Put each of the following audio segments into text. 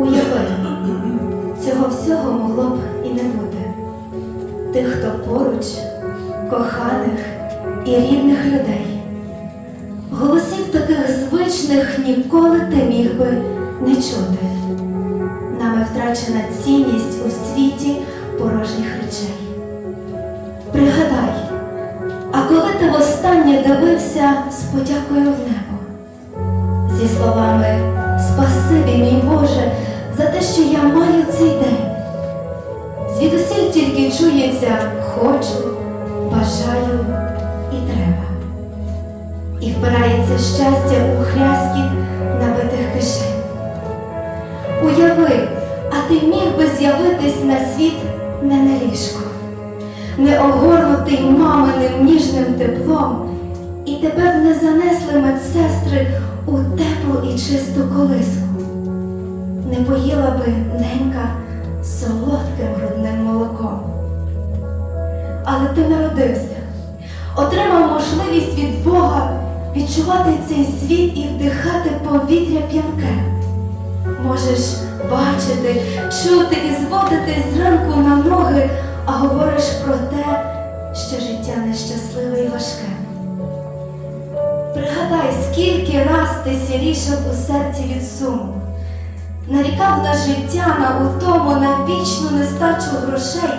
Уяви, цього всього могло б і не бути. Тих, хто поруч, коханих і рідних людей. Голосів таких звичних ніколи ти міг би не чути. Нами втрачена цінність у світі порожніх речей. Пригадай, а коли ти востаннє дивився з подякою в небо, зі словами Спасибі, мій Боже, чується хочу, бажаю і треба. І впирається щастя у хряскіт набитих кишень. Уяви, а ти міг би з'явитись на світ не на ліжку, не огорнутий маминим ніжним теплом, і тебе б не занесли медсестри у теплу і чисту колиску. Не поїла би ненька солодким. Але ти народився, отримав можливість від Бога відчувати цей світ і вдихати повітря п'янке. Можеш бачити, чути і зводитись зранку на ноги, а говориш про те, що життя нещасливе і важке. Пригадай, скільки раз ти сірішав у серці від суму, нарікав на життя, на утому, на вічну нестачу грошей,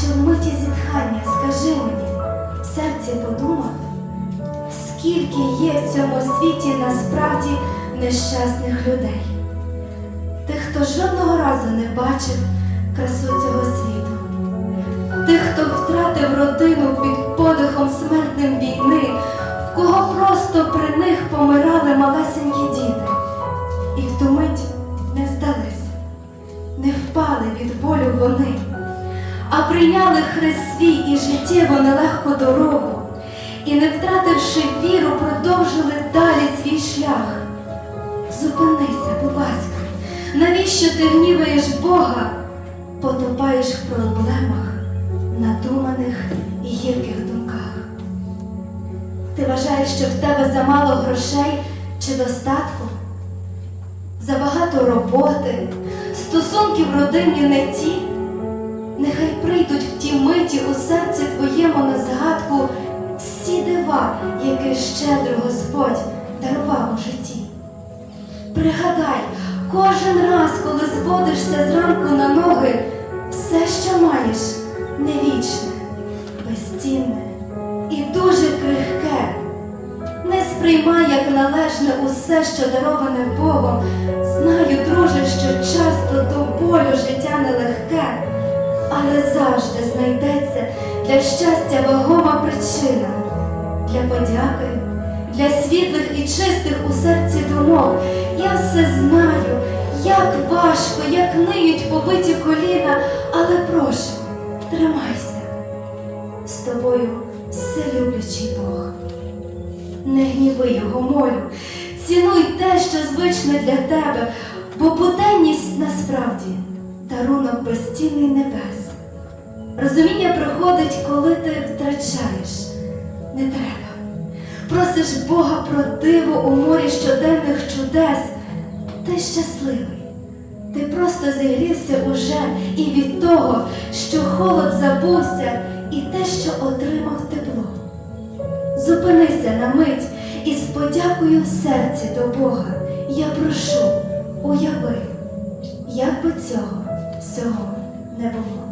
чи в миті зітхання, скажи мені, в серці подумав, скільки є в цьому світі насправді нещасних людей, тих, хто жодного разу не бачив красу цього світу, тих, хто втратив родину під подихом смертним війни, в кого просто при них помирали малесенькі діти, і в ту мить не здались, не впали від болю вони, а прийняли хрест свій і життєву нелегку дорогу, і, не втративши віру, продовжили далі свій шлях. Зупинися, будь ласка, навіщо ти гніваєш Бога, потопаєш в проблемах, надуманих і гірких думках? Ти вважаєш, що в тебе замало грошей чи достатку? Забагато роботи, стосунків родині не ті. Миті у серці твоєму на згадку всі дива, які щедро Господь дарував у житті. Пригадай, кожен раз, коли зводишся зранку на ноги, все, що маєш, не вічне, безцінне і дуже крихке. Не сприймай як належне усе, що дароване Богом. Знаю, друже, що часто до болю життя нелегке, але завжди знайдеться для щастя вагома причина, для подяки, для світлих і чистих у серці думок. Я все знаю, як важко, як ниють побиті коліна, але прошу, тримайся. З тобою вселюблячий Бог. Не гніви його молю, цінуй те, що звичне для тебе, бо буденність насправді дарунок безцінний небес. Розуміння приходить, коли ти втрачаєш. Не треба. Просиш Бога про диво у морі щоденних чудес. Ти щасливий. Ти просто зігрівся уже і від того, що холод забувся, і те, що отримав тепло. Зупинися на мить і з подякою в серці до Бога. Я прошу, уяви, як би цього всього не було.